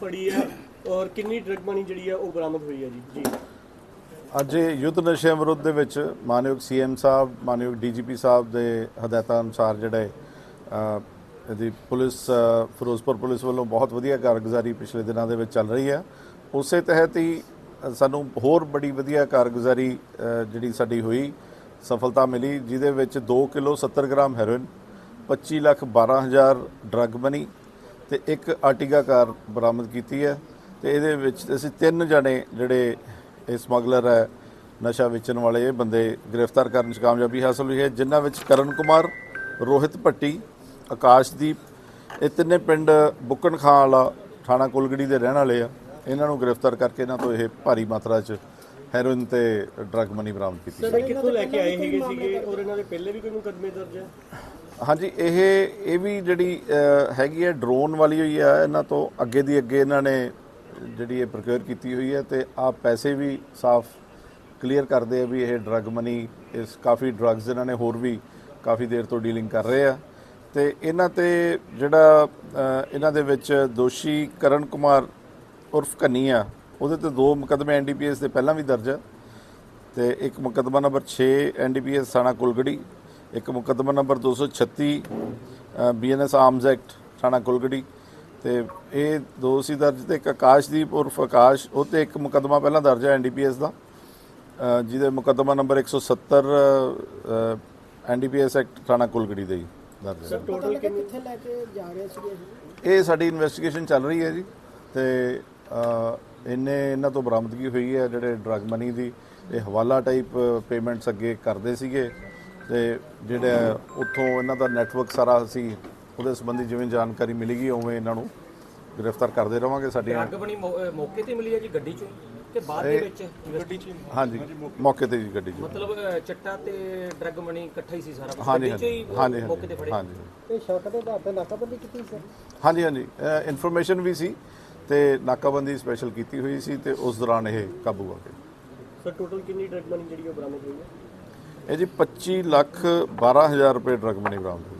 ਫੜੀ ਹੈ ਔਰ ਕਿੰਨੀ ਡਰਗ ਮਨੀ ਜਿਹੜੀ ਹੈ ਉਹ ਬਰਾਮਦ ਹੋਈ ਹੈ ਜੀ? ਜੀ। ਅੱਜ ਯੁੱਧ ਨਸ਼ਿਆਂ ਵਿਰੁੱਧ ਦੇ ਵਿੱਚ ਮਾਨਯੋਗ ਸੀਐਮ ਸਾਹਿਬ, ਮਾਨਯੋਗ ਡੀਜੀਪੀ ਸਾਹਿਬ ਦੇ ਹਦਾਇਤਾਂ ਅਨੁਸਾਰ ਜਿਹੜੇ ਇਹਦੀ ਪੁਲਿਸ ਫਿਰੋਜ਼ਪੁਰ ਪੁਲਿਸ ਵੱਲੋਂ ਬਹੁਤ ਵਧੀਆ ਕਾਰਗੁਜ਼ਾਰੀ ਪਿਛਲੇ ਦਿਨਾਂ ਦੇ ਵਿੱਚ ਚੱਲ ਰਹੀ ਹੈ ਉਸੇ ਤਹਿਤ ਹੀ ਸਾਨੂੰ ਹੋਰ ਬੜੀ ਵਧੀਆ ਕਾਰਗੁਜ਼ਾਰੀ ਜਿਹੜੀ ਸਾਡੀ ਹੋਈ, ਸਫਲਤਾ ਮਿਲੀ, ਜਿਹਦੇ ਵਿੱਚ 2 ਕਿਲੋ 70 ਗ੍ਰਾਮ ਹੈਰੋਇਨ 25 ਲੱਖ 12 ਹਜ਼ਾਰ ਡਰੱਗ ਮਨੀ ਤੇ ਇੱਕ ਆਰਟੀਗਾ ਕਾਰ ਬਰਾਮਦ ਕੀਤੀ ਹੈ ਤੇ ਇਹਦੇ ਵਿੱਚ ਅਸੀਂ ਤਿੰਨ ਜਣੇ ਜਿਹੜੇ ਇਹ ਸਮਗਲਰ ਹੈ ਨਸ਼ਾ ਵੇਚਣ ਵਾਲੇ ਇਹ ਬੰਦੇ ਗ੍ਰਿਫਤਾਰ ਕਰਨ 'ਚ ਕਾਮਯਾਬੀ ਹਾਸਲ ਹੋਈ ਹੈ ਜਿਨ੍ਹਾਂ ਵਿੱਚ ਕਰਨ ਕੁਮਾਰ ਰੋਹਿਤ ਭੱਟੀ ਆਕਾਸ਼ਦੀਪ ਇਹ ਤਿੰਨੇ ਪਿੰਡ ਬੁੱਕਣ ਖਾਂ ਵਾਲਾ ਥਾਣਾ ਕੁਲਗੜੀ ਦੇ ਰਹਿਣ ਵਾਲੇ ਆ। ਇਹਨਾਂ ਨੂੰ ਗ੍ਰਿਫਤਾਰ ਕਰਕੇ ਇਹਨਾਂ ਤੋਂ ਇਹ ਭਾਰੀ ਮਾਤਰਾ 'ਚ ਹੈਰੋਇਨ ਤੇ ਡਰੱਗ ਮਨੀ ਬਰਾਮਦ ਕੀਤੀ ਸਰ ਕਿੱਥੋਂ ਲੈ ਕੇ ਆਏ ਹੈਗੇ ਸੀਗੇ? ਔਰ ਇਹਨਾਂ ਦੇ ਪਹਿਲੇ ਵੀ ਕੋਈ ਮੁਕੱਦਮੇ ਦਰਜ ਹੈ? ਹਾਂਜੀ, ਇਹ ਇਹ ਵੀ ਜਿਹੜੀ ਹੈਗੀ ਹੈ ਡਰੋਨ ਵਾਲੀ ਹੋਈ ਹੈ, ਇਹਨਾਂ ਤੋਂ ਅੱਗੇ ਦੀ ਅੱਗੇ ਇਹਨਾਂ ਨੇ ਜਿਹੜੀ ਇਹ ਪ੍ਰੋਕਿਉਰ ਕੀਤੀ ਹੋਈ ਹੈ ਤੇ ਆ ਪੈਸੇ ਵੀ ਸਾਫ਼ ਕਲੀਅਰ ਕਰਦੇ ਆ ਵੀ ਇਹ ਡਰੱਗ ਮਨੀ ਇਸ ਕਾਫੀ ਡਰੱਗਸ ਇਹਨਾਂ ਨੇ ਹੋਰ ਵੀ ਕਾਫੀ ਦੇਰ ਤੋਂ ਡੀਲਿੰਗ ਕਰ ਰਹੇ ਆ। ਤੇ ਇਹਨਾਂ ਤੇ ਜਿਹੜਾ ਇਹਨਾਂ ਦੇ ਵਿੱਚ ਦੋਸ਼ੀ ਕਰਨ ਕੁਮਾਰ ਉਰਫ ਕੰਨੀਆ ਉਹਦੇ ਤੇ ਦੋ ਮੁਕੱਦਮੇ ਐਨਡੀਪੀਐਸ ਦੇ ਪਹਿਲਾਂ ਵੀ ਦਰਜ ਆ। ਤੇ ਇੱਕ ਮੁਕੱਦਮਾ ਨੰਬਰ 6 ਐਨਡੀਪੀਐਸ ਥਾਣਾ ਕੁਲਗੜੀ ਇੱਕ ਮੁਕੱਦਮਾ ਨੰਬਰ 236 ਬੀਐਨਐਸ ਆਰਮਜ਼ ਐਕਟ ਥਾਣਾ ਕੁਲਗੜੀ ਤੇ ਇਹ ਦੋ ਸੀ ਦਰਜ ਤੇ ਇੱਕ ਆਕਾਸ਼ਦੀਪ ਉਰਫ ਆਕਾਸ਼ ਉਹ ਤੇ ਇੱਕ ਮੁਕੱਦਮਾ ਪਹਿਲਾਂ ਦਰਜ ਹੈ ਐਨਡੀਪੀਐਸ ਦਾ। ਜਿਹਦੇ ਮੁਕੱਦਮਾ ਨੰਬਰ 170 ਐਨਡੀਪੀਐਸ ਐਕਟ ਥਾਣਾ ਕੁਲਗੜੀ ਦੇ ਦਰਜ ਹੈ। ਸਰ ਟੋਟਲ ਕਿੱਥੇ ਲੈ ਕੇ ਜਾ ਰਹੇ ਸੀਗੇ ਇਹ? ਇਹ ਸਾਡੀ ਇਨਵੈਸਟੀਗੇਸ਼ਨ ਚੱਲ ਰਹੀ ਹੈ ਜੀ। ਤੇ ਇੰਨੇ ਇਹਨਾਂ ਤੋਂ ਬਰਾਮਦਗੀ ਹੋਈ ਹੈ ਜਿਹੜੇ ਡਰੱਗ ਮਨੀ ਦੀ ਇਹ ਹਵਾਲਾ ਟਾਈਪ ਪੇਮੈਂਟਸ ਅੱਗੇ ਕਰਦੇ ਸੀਗੇ। ਤੇ ਜਿਹੜੇ ਉੱਥੋਂ ਇਹਨਾਂ ਦਾ ਨੈਟਵਰਕ ਸਾਰਾ ਅਸੀਂ ਉਹਦੇ ਸੰਬੰਧੀ ਜਿਵੇਂ ਜਾਣਕਾਰੀ ਮਿਲੇਗੀ ਉਵੇਂ ਇਹਨਾਂ ਨੂੰ ਗ੍ਰਿਫਤਾਰ ਕਰਦੇ ਰਵਾਂਗੇ ਸਾਡੀਆਂ। ਅੱਗ ਬਣੀ ਮੌ- ਮੌਕੇ ਤੇ ਮਿਲੀ ਹੈ ਜੀ ਗੱਡੀ ਚੋਂ? ਕਿ ਬਾਅਦ ਦੇ ਵਿੱਚ ਗੱਡੀ ਚ ਹਾਂਜੀ ਮੌਕੇ ਤੇ ਜੀ ਗੱਡੀ 'ਚ। ਮਤਲਬ ਚਿੱਟਾ ਤੇ ਡਰੱਗ ਮਨੀ ਇਕੱਠਾ ਹੀ ਸੀ ਸਾਰਾ ਕੁਛ। ਹਾਂਜੀ ਗੱਡੀ 'ਚ ਹੀ, ਹਾਂਜੀ ਮੌਕੇ ਤੇ ਫੜੇ? ਹਾਂਜੀ। ਇਹ ਸ਼ੱਕ ਦੇ ਆਧਾਰ ਤੇ ਨਾਕਾਬੰਦੀ ਕੀਤੀ ਸਰ ਹਾਂਜੀ ਹਾਂਜੀ। ਇਨਫੋਰਮੇਸ਼ਨ ਵੀ ਸੀ ਤੇ ਨਾਕਾਬੰਦੀ ਸਪੈਸ਼ਲ ਕੀਤੀ ਹੋਈ ਸੀ ਤੇ ਉਸ ਦੌਰਾਨ ਇਹ ਕਾਬੂ ਆ ਗਏ। ਸਰ ਟੋਟਲ ਕਿੰਨੀ ਡਰਗ ਮਨੀ ਜਿਹੜੀ ਉਹ ਬਰਾਮਦ ਹੋਈ ਹੈ? ਇਹ ਜੀ 25 ਲੱਖ 12 ਹਜ਼ਾਰ ਰੁਪਏ ਡਰਗ ਮਨੀ ਬਰਾਮਦ ਹੋਈ।